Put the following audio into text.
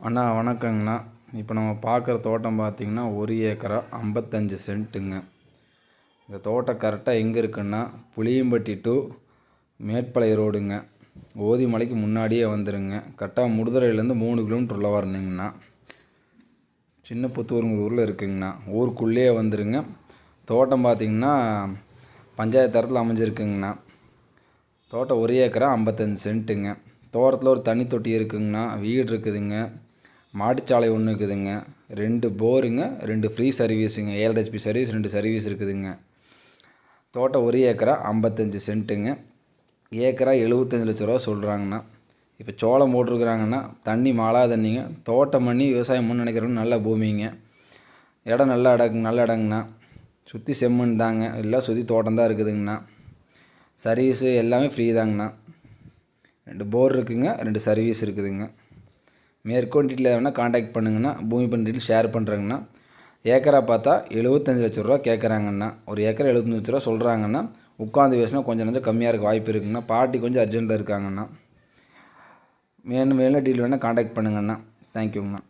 அண்ணா வணக்கங்கண்ணா. இப்போ நம்ம பார்க்குற தோட்டம் பார்த்தீங்கன்னா ஒரு ஏக்கரா ஐம்பத்தஞ்சு சென்ட்டுங்க. இந்த தோட்டம் கரெக்டாக எங்கே இருக்குன்னா புளியம்பட்டி டு மேட்பாளைய ரோடுங்க. ஓதிமலைக்கு முன்னாடியே வந்துடுங்க கரெக்டாக முடுதுறையிலேருந்து மூணு கிலோமீட்டர் உள்ள வரணுங்கண்ணா. சின்ன புத்தூருங்கிற ஊரில் இருக்குங்கண்ணா. ஊருக்குள்ளேயே வந்துருங்க. தோட்டம் பார்த்தீங்கன்னா பஞ்சாயத்து தரத்தில் அமைஞ்சிருக்குங்கண்ணா. தோட்டம் ஒரு ஏக்கரா ஐம்பத்தஞ்சு சென்ட்டுங்க. தோட்டத்தில் ஒரு தண்ணி தொட்டி இருக்குங்கண்ணா. வீடு இருக்குதுங்க. மாட்டுச்சாலை ஒன்று இருக்குதுங்க. ரெண்டு போருங்க ரெண்டு ஃப்ரீ சர்வீஸுங்க ஏழு ஹெச்பி சர்வீஸ் ரெண்டு சர்வீஸ் இருக்குதுங்க. தோட்டம் ஒரு ஏக்கரா ஐம்பத்தஞ்சு சென்ட்டுங்க. ஏக்கரா எழுபத்தஞ்சு லட்ச ரூபா சொல்கிறாங்கண்ணா இப்போ சோளம் போட்டிருக்குறாங்கன்னா தண்ணி மாலா தண்ணிங்க. தோட்டம் பண்ணி விவசாயம் பண்ண நினைக்கிறவங்க நல்ல பூமிங்க. இடம் நல்ல இடம் நல்ல இடங்கண்ணா. சுற்றி செம்மண் தாங்க. எல்லாம் சுற்றி தோட்டம் தான் இருக்குதுங்கண்ணா. சர்வீஸு எல்லாமே ஃப்ரீ தாங்கண்ணா. ரெண்டு போர் இருக்குதுங்க ரெண்டு சர்வீஸ் இருக்குதுங்க. மேற்கொண்டு டீட்டெயில் வேணால் காண்டாக்ட் பண்ணுங்கன்னா பூமி பண்ண டீட்டெயில் ஷேர் பண்ணுறேங்கண்ணா ஏக்கரா பார்த்தா எழுபத்தஞ்சு லட்ச ரூபா கேட்குறாங்கண்ணா ஒரு ஏக்கரை எழுபத்தஞ்சு லட்ச ரூபா சொல்கிறாங்கண்ணா உட்காந்து பேசினா கொஞ்சம் கொஞ்சம் கம்மியாக இருக்க வாய்ப்பு இருக்குங்கண்ணா பார்ட்டி கொஞ்சம் அர்ஜெண்ட்டாக இருக்காங்கண்ணா மேலும் மேலும் டீல் வேணால் காண்டாக்ட் பண்ணுங்கண்ணா தேங்க்யூங்கண்ணா